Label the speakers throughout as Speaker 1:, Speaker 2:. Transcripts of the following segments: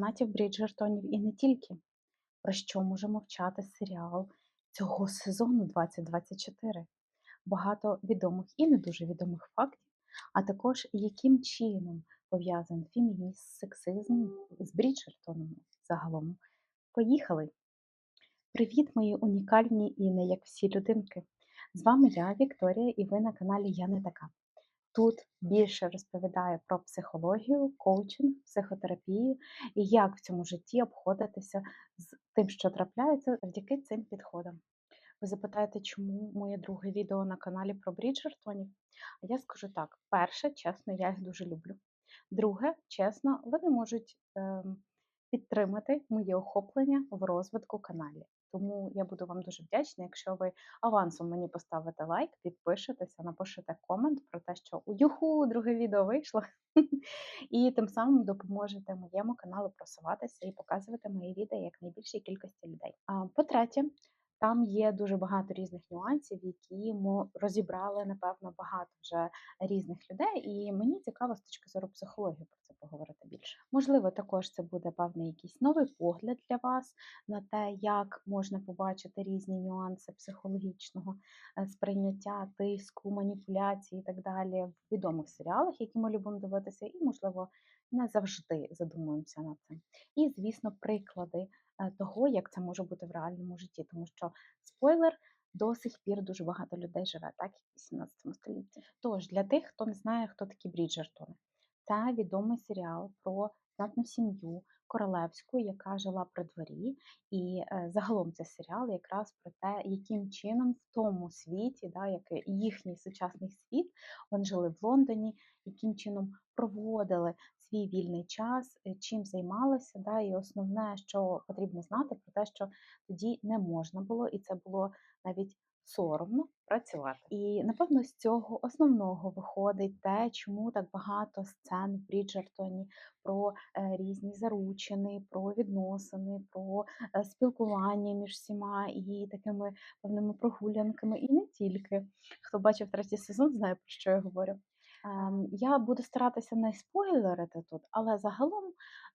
Speaker 1: фанатів Бріджертонів і не тільки. Про що може мовчати серіал цього сезону 2024? Багато відомих і не дуже відомих фактів, а також яким чином пов'язаний фемінізм, сексизм з Бріджертоном загалом. Поїхали! Привіт, мої унікальні і не як всі людинки! З вами я, Вікторія, і ви на каналі Я не така. Тут більше розповідаю про психологію, коучинг, психотерапію і як в цьому житті обходитися з тим, що трапляється завдяки цим підходам. Ви запитаєте, чому моє друге відео на каналі про Бріджертонів? А я скажу так: перше, чесно, я їх дуже люблю. Друге, чесно, вони можуть ем, підтримати моє охоплення в розвитку каналі. Тому я буду вам дуже вдячна, якщо ви авансом мені поставите лайк, підпишетеся, напишете комент про те, що юху, друге відео вийшло, і тим самим допоможете моєму каналу просуватися і показувати мої відео як найбільшій кількості людей. По-третє, там є дуже багато різних нюансів, які ми розібрали, напевно, багато вже різних людей, і мені цікаво з точки зору психології про це поговорити більше. Можливо, також це буде певний якийсь новий погляд для вас на те, як можна побачити різні нюанси психологічного е, сприйняття, тиску, маніпуляції і так далі в відомих серіалах, які ми любимо дивитися, і, можливо, не завжди задумуємося над цим. І, звісно, приклади того, як це може бути в реальному житті, тому що спойлер. До сих пір дуже багато людей живе, так і в 18 столітті. Тож для тих, хто не знає, хто такі Бріджертони, це відомий серіал про знатну сім'ю королевську, яка жила при дворі. І е, загалом це серіал якраз про те, яким чином в тому світі, да, як їхній сучасний світ, вони жили в Лондоні, яким чином проводили свій вільний час, е, чим займалися. Да, І основне, що потрібно знати, про те, що тоді не можна було, і це було навіть соромно працювати. І напевно з цього основного виходить те, чому так багато сцен в Бріджертоні про е, різні заручини, про відносини, про е, спілкування між всіма і такими певними прогулянками, і не тільки. Хто бачив третій сезон, знає про що я говорю. Ем, я буду старатися не спойлерити тут, але загалом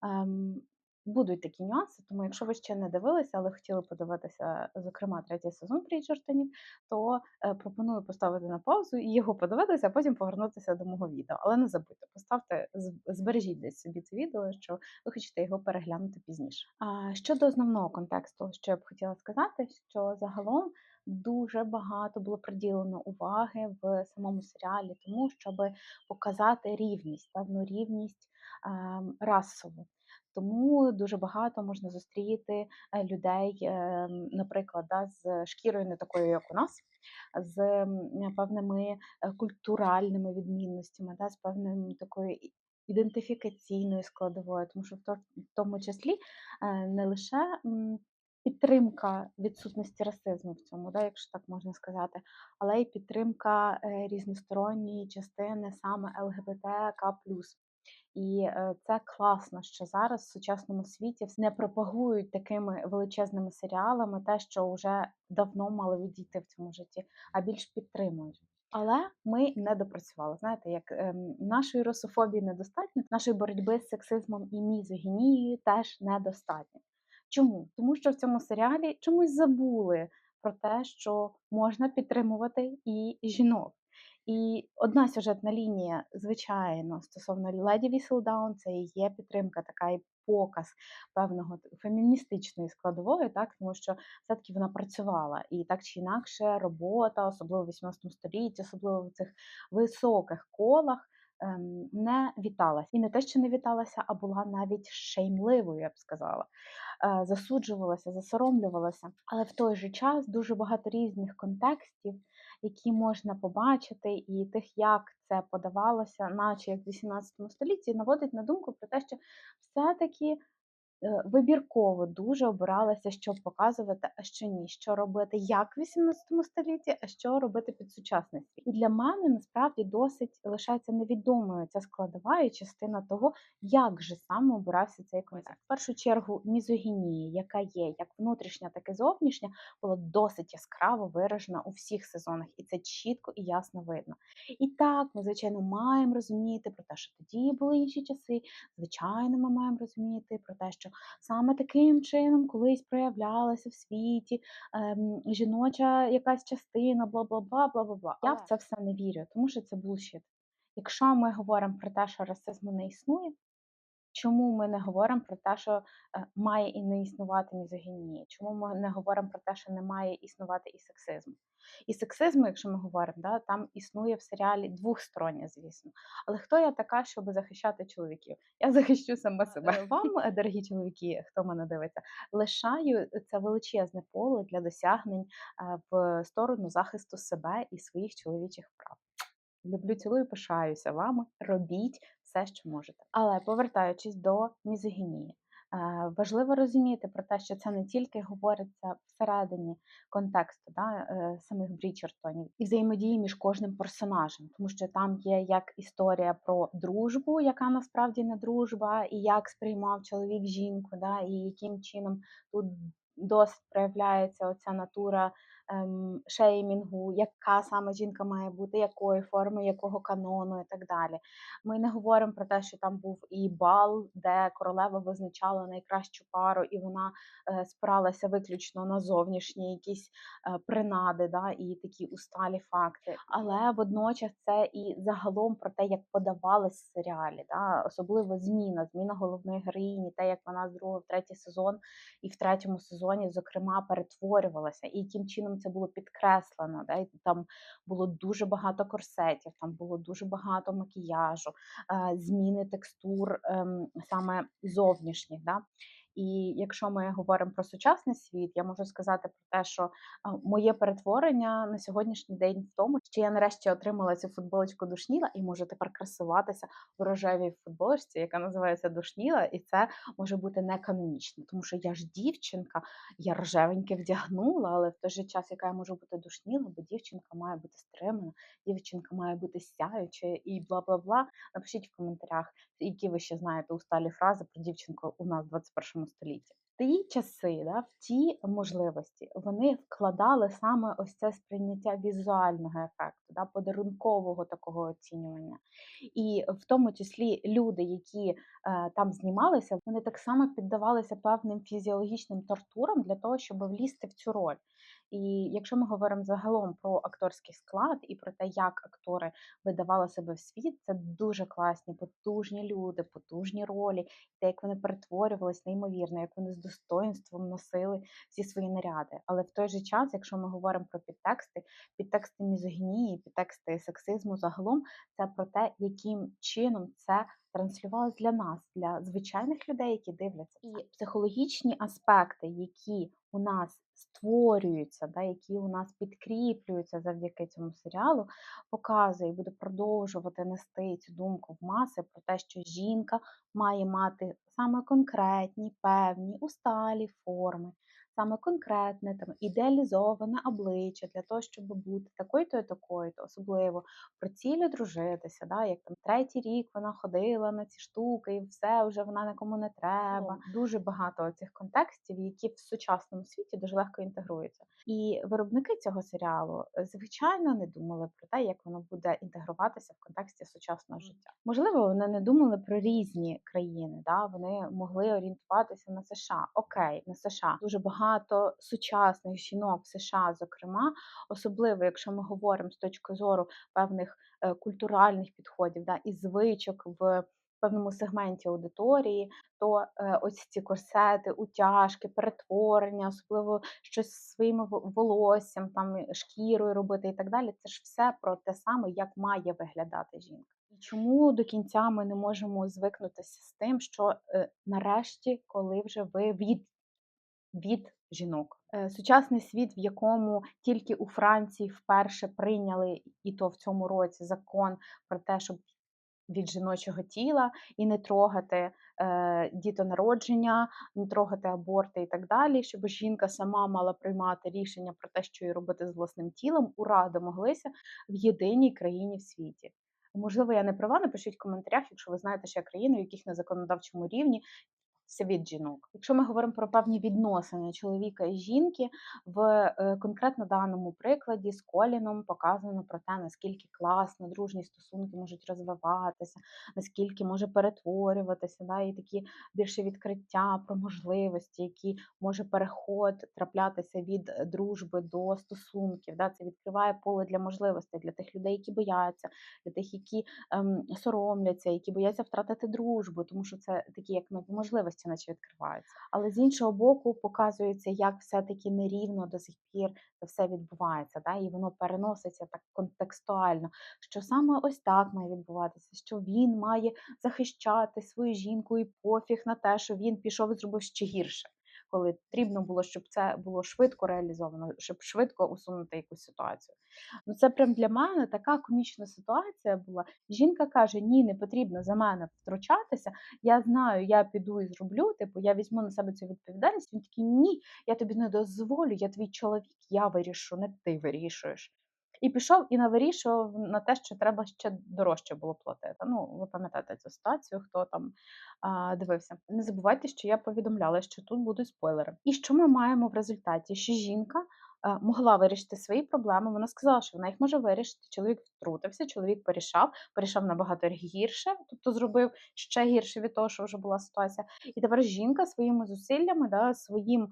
Speaker 1: ем, будуть такі нюанси. Тому, якщо ви ще не дивилися, але хотіли подивитися, зокрема, третій сезон Бріджертонів, то е, пропоную поставити на паузу і його подивитися, а потім повернутися до мого відео. Але не забудьте, поставте, збережіть десь собі це відео, що ви хочете його переглянути пізніше. Щодо основного контексту, що я б хотіла сказати, що загалом дуже багато було приділено уваги в самому серіалі, тому щоб показати рівність, певну рівність ем, расову. Тому дуже багато можна зустріти е, людей, ем, наприклад, да, з шкірою не такою, як у нас, з певними е, культуральними відмінностями, да, з певною такою ідентифікаційною складовою, тому що в тому числі е, не лише підтримка відсутності расизму в цьому, да, якщо так можна сказати, але й підтримка е, різносторонньої частини саме ЛГБТК. І е, це класно, що зараз в сучасному світі не пропагують такими величезними серіалами те, що вже давно мало відійти в цьому житті, а більш підтримують. Але ми не допрацювали. Знаєте, як ем, нашої русофобії недостатньо, нашої боротьби з сексизмом і мізогінією теж недостатньо. Чому? Тому що в цьому серіалі чомусь забули про те, що можна підтримувати і жінок. І одна сюжетна лінія, звичайно, стосовно леді Віселдаун, це і є підтримка, така і показ певного феміністичної складової, так тому що все-таки вона працювала і так чи інакше робота, особливо в 18 столітті, особливо в цих високих колах. Ем, не віталася. І не те, що не віталася, а була навіть шеймливою, я б сказала. Е, засуджувалася, засоромлювалася. Але в той же час дуже багато різних контекстів, які можна побачити, і тих, як це подавалося, наче як в 18 столітті, наводить на думку про те, що все-таки е, вибірково дуже обиралася, щоб показувати, а що ні, що робити як в 18 столітті, а що робити під сучасний світ. І для мене насправді досить лишається невідомою ця складова і частина того, як же саме обирався цей контекст. В першу чергу мізогінія, яка є як внутрішня, так і зовнішня, була досить яскраво виражена у всіх сезонах, і це чітко і ясно видно. І так, ми, звичайно, маємо розуміти про те, що тоді були інші часи. Звичайно, ми маємо розуміти про те, що саме таким чином колись проявлялася в світі ем, жіноча якась частина, бла бла бла бла бла бла. Я в це все не вірю, тому що це булшіт. Якщо ми говоримо про те, що расизму не існує, чому ми не говоримо про те, що е, має і не існувати мізогінії? Чому ми не говоримо про те, що не має існувати і сексизм? І сексизму, якщо ми говоримо, да, там існує в серіалі двохстороннє, звісно. Але хто я така, щоб захищати чоловіків? Я захищу сама себе. Е, Вам, е, дорогі чоловіки, хто мене дивиться, лишаю це величезне поле для досягнень е, в сторону захисту себе і своїх чоловічих прав. Люблю, цілую, пишаюся вами. Робіть все, що можете. Але повертаючись до мізогінії, е, важливо розуміти про те, що це не тільки говориться всередині контексту да, е, самих Брічертонів і взаємодії між кожним персонажем, тому що там є як історія про дружбу, яка насправді не дружба, і як сприймав чоловік жінку, да, і яким чином тут досить проявляється оця натура шеймінгу, яка саме жінка має бути, якої форми, якого канону і так далі. Ми не говоримо про те, що там був і бал, де королева визначала найкращу пару, і вона е, спиралася виключно на зовнішні якісь е, принади, да, і такі усталі факти. Але водночас це і загалом про те, як подавались в серіалі, да, особливо зміна, зміна головної героїні, те, як вона з другого в третій сезон і в третьому сезоні, зокрема, перетворювалася, і яким чином це було підкреслено. Да? І там було дуже багато корсетів, там було дуже багато макіяжу, е, зміни текстур ем, саме зовнішніх. Да? І якщо ми говоримо про сучасний світ, я можу сказати про те, що моє перетворення на сьогоднішній день в тому, що я нарешті отримала цю футболочку душніла і можу тепер красуватися в рожевій футболочці, яка називається душніла, і це може бути не канонічно, тому що я ж дівчинка, я рожевеньке вдягнула, але в той же час, яка я можу бути душніла, бо дівчинка має бути стримана, дівчинка має бути сяюча і бла бла бла. Напишіть в коментарях, які ви ще знаєте усталі фрази про дівчинку у нас в 21 столітті. В ті часи, да, в ті можливості вони вкладали саме ось це сприйняття візуального ефекту, да, подарункового такого оцінювання. І в тому числі люди, які е, там знімалися, вони так само піддавалися певним фізіологічним тортурам для того, щоб влізти в цю роль. І якщо ми говоримо загалом про акторський склад і про те, як актори видавали себе в світ, це дуже класні, потужні люди, потужні ролі, те, як вони перетворювались, неймовірно, як вони з достоинством носили всі свої наряди. Але в той же час, якщо ми говоримо про підтексти, підтексти мізогінії, підтексти сексизму загалом, це про те, яким чином це транслювалось для нас, для звичайних людей, які дивляться. І психологічні аспекти, які у нас створюються, да, які у нас підкріплюються завдяки цьому серіалу, показує і буде продовжувати нести цю думку в маси про те, що жінка має мати саме конкретні, певні, усталі форми, саме конкретне, там ідеалізоване обличчя для того, щоб бути такою-то і такою-то, особливо про цілі дружитися, да, як там третій рік вона ходила на ці штуки, і все вже вона нікому не треба. Дуже багато цих контекстів, які в сучасному світі дуже легко інтегруються. І виробники цього серіалу, е, звичайно, не думали про те, як воно буде інтегруватися в контексті сучасного життя. Можливо, вони не думали про різні країни. Да? Вони могли орієнтуватися на США. Окей, на США дуже багато сучасних жінок в США, зокрема, особливо якщо ми говоримо з точки зору певних е, культуральних підходів да, і звичок в певному сегменті аудиторії, то е, ось ці корсети, утяжки, перетворення, особливо щось зі своїм волоссям, там шкірою робити і так далі. Це ж все про те саме, як має виглядати жінка. Чому до кінця ми не можемо звикнутися з тим, що е, нарешті, коли вже ви від від жінок. Е, Сучасний світ, в якому тільки у Франції вперше прийняли, і то в цьому році закон про те, щоб від жіночого тіла і не трогати е, дітонародження, не трогати аборти і так далі, щоб жінка сама мала приймати рішення про те, що їй робити з власним тілом, ура, домоглися в єдиній країні в світі. Можливо, я не права, напишіть в коментарях, якщо ви знаєте ще країни, в яких на законодавчому рівні від жінок. Якщо ми говоримо про певні відносини чоловіка і жінки, в е, конкретно даному прикладі з Коліном показано про те, наскільки класно дружні стосунки можуть розвиватися, наскільки може перетворюватися, да, і такі більше відкриття про можливості, які може переход траплятися від дружби до стосунків. Да, Це відкриває поле для можливостей для тих людей, які бояться, для тих, які ем, соромляться, які бояться втратити дружбу, тому що це такі як нові можливості можливості, наче відкриваються. Але з іншого боку, показується, як все-таки нерівно до сих пір це все відбувається, да? і воно переноситься так контекстуально, що саме ось так має відбуватися, що він має захищати свою жінку і пофіг на те, що він пішов і зробив ще гірше коли потрібно було, щоб це було швидко реалізовано, щоб швидко усунути якусь ситуацію. Ну це прям для мене така комічна ситуація була. Жінка каже: Ні, не потрібно за мене втручатися. Я знаю, я піду і зроблю. Типу, я візьму на себе цю відповідальність. Він такий ні, я тобі не дозволю, я твій чоловік, я вирішу, не ти вирішуєш. І пішов і навирішував на те, що треба ще дорожче було платити. Ну, ви пам'ятаєте цю ситуацію, хто там а, дивився. Не забувайте, що я повідомляла, що тут будуть спойлери. І що ми маємо в результаті? Що жінка могла вирішити свої проблеми. Вона сказала, що вона їх може вирішити. Чоловік втрутився, чоловік порішав, порішав набагато гірше, тобто зробив ще гірше від того, що вже була ситуація. І тепер жінка своїми зусиллями, да, своїм е,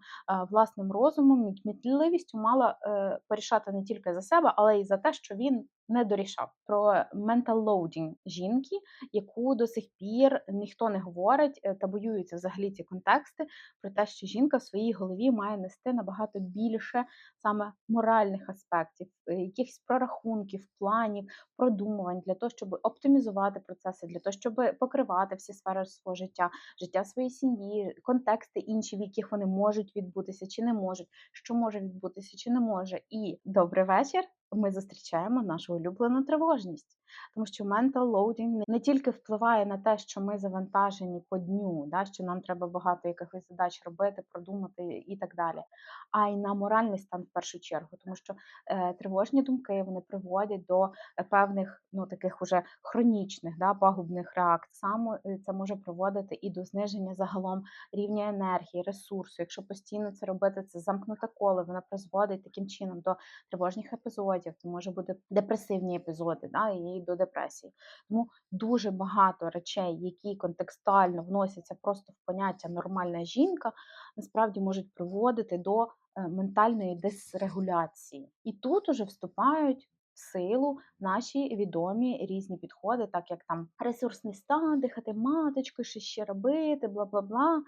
Speaker 1: власним розумом, кмітливістю мала е, порішати не тільки за себе, але й за те, що він не дорішав. Про mental loading жінки, яку до сих пір ніхто не говорить та боюються взагалі ці контексти, про те, що жінка в своїй голові має нести набагато більше саме моральних аспектів, е, якихось прорахунків, планів, продумувань для того, щоб оптимізувати процеси, для того, щоб покривати всі сфери свого життя, життя своєї сім'ї, контексти інші, в яких вони можуть відбутися чи не можуть, що може відбутися чи не може. І добрий вечір. Ми зустрічаємо нашу улюблену тривожність. Тому що mental loading не тільки впливає на те, що ми завантажені по дню, да, що нам треба багато якихось задач робити, продумати і так далі, а й на моральний стан в першу чергу, тому що е, тривожні думки вони приводять до е, певних ну таких уже хронічних да, пагубних реакцій. Саме е, це може приводити і до зниження загалом рівня енергії, ресурсу. Якщо постійно це робити, це замкнуте коло, воно призводить таким чином до тривожних епізодів, це може бути депресивні епізоди, да, і до депресії. Тому дуже багато речей, які контекстуально вносяться просто в поняття нормальна жінка, насправді можуть приводити до е, ментальної дисрегуляції. І тут уже вступають. В силу наші відомі різні підходи, так як там ресурсний стан, дихати маточкою, що ще робити, бла бла бла.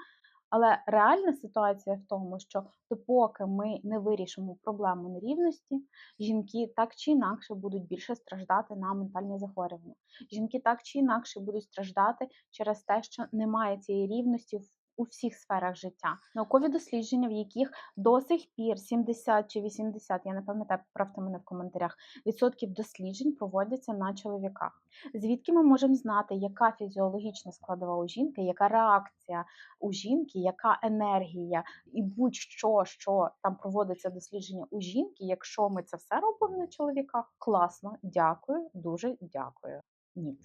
Speaker 1: Але реальна ситуація в тому, що допоки ми не вирішимо проблему нерівності, жінки так чи інакше будуть більше страждати на ментальні захворювання. Жінки так чи інакше будуть страждати через те, що немає цієї рівності в у всіх сферах життя. Наукові дослідження, в яких до сих пір 70 чи 80, я не пам'ятаю, поправте мене в коментарях, відсотків досліджень проводяться на чоловіках. Звідки ми можемо знати, яка фізіологічна складова у жінки, яка реакція у жінки, яка енергія і будь-що, що там проводиться дослідження у жінки, якщо ми це все робимо на чоловіках, класно, дякую, дуже дякую. Ні.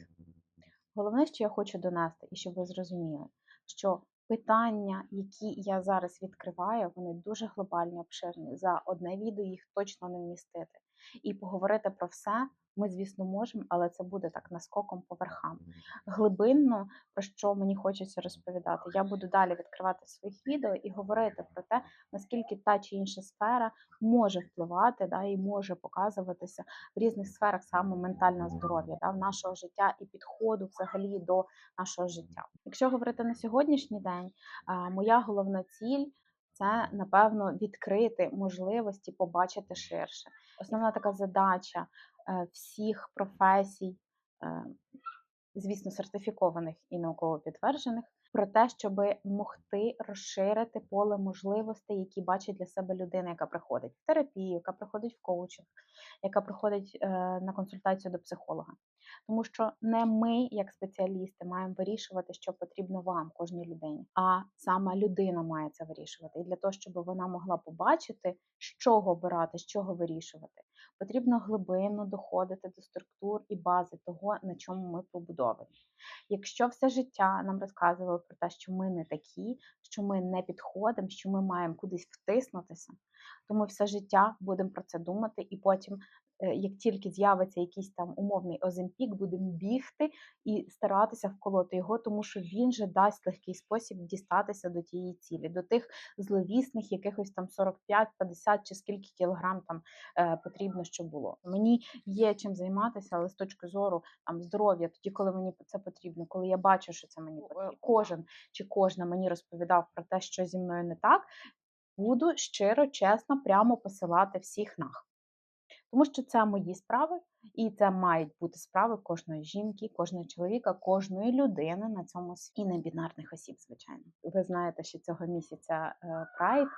Speaker 1: Головне, що я хочу донести, і щоб ви зрозуміли, що питання, які я зараз відкриваю, вони дуже глобальні, обширні. За одне відео їх точно не вмістити. І поговорити про все ми, звісно, можемо, але це буде так наскоком по верхам. Глибинно, про що мені хочеться розповідати, я буду далі відкривати своїх відео і говорити про те, наскільки та чи інша сфера може впливати да, і може показуватися в різних сферах саме ментального здоров'я, да, в нашого життя і підходу взагалі до нашого життя. Якщо говорити на сьогоднішній день, моя головна ціль. Це напевно відкрити можливості побачити ширше. Основна така задача всіх професій, е, звісно, сертифікованих і науково підтверджених, про те, щоб могти розширити поле можливостей, які бачить для себе людина, яка приходить в терапію, яка приходить в коучинг, яка приходить е, на консультацію до психолога. Тому що не ми, як спеціалісти, маємо вирішувати, що потрібно вам, кожній людині, а сама людина має це вирішувати. І для того, щоб вона могла побачити, з чого обирати, з чого вирішувати, потрібно глибинно доходити до структур і бази того, на чому ми побудовані. Якщо все життя нам розказували про те, що ми не такі, що ми не підходимо, що ми маємо кудись втиснутися, то ми все життя будемо про це думати, і потім як тільки з'явиться якийсь там умовний оземпік, будемо бігти і старатися вколоти його, тому що він же дасть легкий спосіб дістатися до тієї цілі, до тих зловісних якихось там 45, 50 чи скільки кілограм там е, потрібно, щоб було. Мені є чим займатися, але з точки зору там здоров'я, тоді, коли мені це потрібно, коли я бачу, що це мені потрібно. Кожен чи кожна мені розповідав про те, що зі мною не так. Буду щиро, чесно, прямо посилати всіх нах. Тому що це мої справи, і це мають бути справи кожної жінки, кожного чоловіка, кожної людини на цьому світі. і небінарних осіб, звичайно. Ви знаєте, що цього місяця Прайд.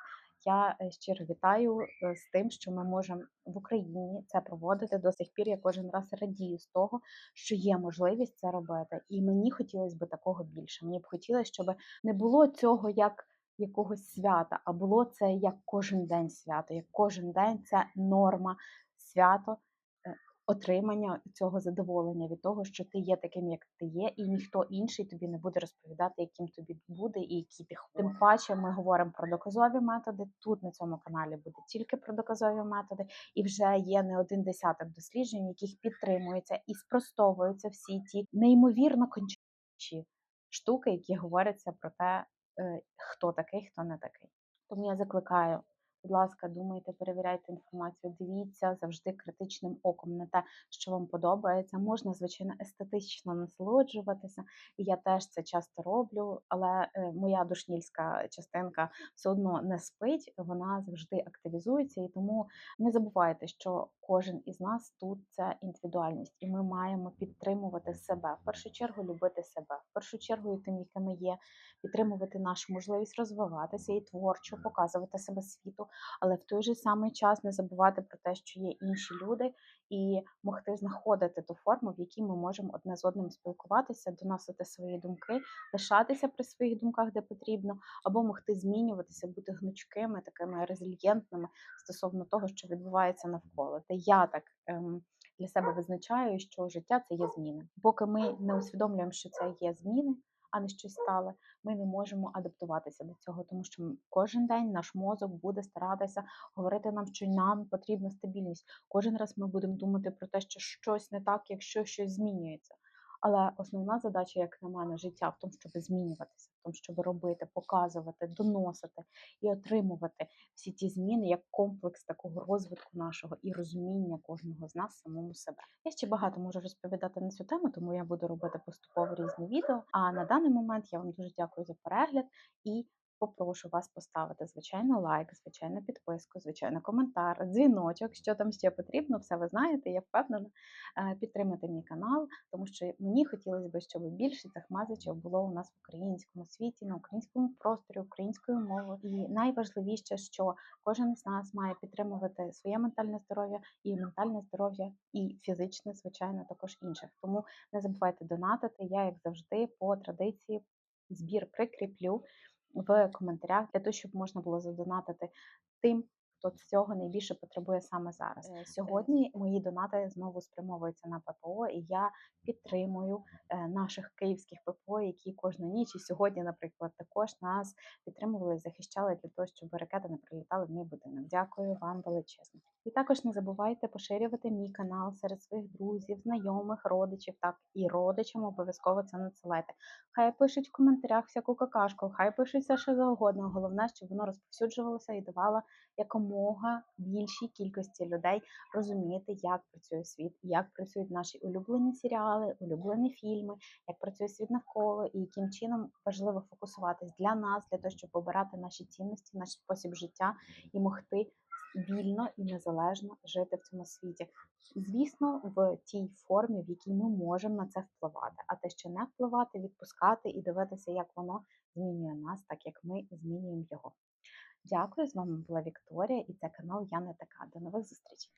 Speaker 1: Я е, щиро вітаю е, з тим, що ми можемо в Україні це проводити до сих пір. Я кожен раз радію з того, що є можливість це робити, і мені хотілося б такого більше. Мені б хотілося, щоб не було цього як якогось свята, а було це як кожен день свято, як кожен день це норма, свято е, отримання цього задоволення від того, що ти є таким, як ти є, і ніхто інший тобі не буде розповідати, яким тобі буде і які ти Тим паче ми говоримо про доказові методи. Тут на цьому каналі буде тільки про доказові методи, і вже є не один десяток досліджень, яких підтримуються і спростовуються всі ті неймовірно кончі штуки, які говоряться про те, е, хто такий, хто не такий. Тому я закликаю Будь ласка, думайте, перевіряйте інформацію, дивіться завжди критичним оком на те, що вам подобається. Можна, звичайно, естетично насолоджуватися, і я теж це часто роблю, але е, моя душнільська частинка все одно не спить, вона завжди активізується. І тому не забувайте, що кожен із нас тут це індивідуальність, і ми маємо підтримувати себе. В першу чергу любити себе, в першу чергу тим, якими є, підтримувати нашу можливість розвиватися і творчо показувати себе світу але в той же самий час не забувати про те, що є інші люди, і могти знаходити ту форму, в якій ми можемо одне з одним спілкуватися, доносити свої думки, лишатися при своїх думках, де потрібно, або могти змінюватися, бути гнучкими, такими резильєнтними стосовно того, що відбувається навколо. Та я так. Ем, для себе визначаю, що життя це є зміни. Поки ми не усвідомлюємо, що це є зміни, а не щось стале, ми не можемо адаптуватися до цього, тому що кожен день наш мозок буде старатися говорити нам, що нам потрібна стабільність. Кожен раз ми будемо думати про те, що щось не так, якщо щось змінюється. Але основна задача, як на мене, життя в тому, щоб змінюватися, в тому, щоб робити, показувати, доносити і отримувати всі ті зміни як комплекс такого розвитку нашого і розуміння кожного з нас самому себе. Я ще багато можу розповідати на цю тему, тому я буду робити поступово різні відео. А на даний момент я вам дуже дякую за перегляд і попрошу вас поставити, звичайно, лайк, звичайно, підписку, звичайно, коментар, дзвіночок, що там ще потрібно, все ви знаєте, я впевнена. Е, підтримати мій канал, тому що мені хотілося б, щоб більше цих мазичів було у нас в українському світі, на українському просторі, українською мовою. І найважливіше, що кожен з нас має підтримувати своє ментальне здоров'я і ментальне здоров'я, і фізичне, звичайно, також інших. Тому не забувайте донатити. Я, як завжди, по традиції збір прикріплю в коментарях для того, щоб можна було задонатити тим, хто цього найбільше потребує саме зараз. Е, сьогодні мої донати знову спрямовуються на ППО, і я підтримую е, наших київських ППО, які кожну ніч і сьогодні, наприклад, також нас підтримували, захищали для того, щоб ракети не прилітали в мій будинок. Дякую вам величезно. І також не забувайте поширювати мій канал серед своїх друзів, знайомих, родичів, так і родичам обов'язково це надсилайте. Хай пишуть в коментарях всяку какашку, хай пишуть все, що завгодно. Головне, щоб воно розповсюджувалося і давало якомога якомога більшій кількості людей розуміти, як працює світ, як працюють наші улюблені серіали, улюблені фільми, як працює світ навколо і яким чином важливо фокусуватись для нас, для того, щоб обирати наші цінності, наш спосіб життя і могти вільно і незалежно жити в цьому світі. Звісно, в тій формі, в якій ми можемо на це впливати, а те, що не впливати, відпускати і дивитися, як воно змінює нас, так як ми змінюємо його. Дякую, з вами була Вікторія, і це канал Я не така. До нових зустрічей.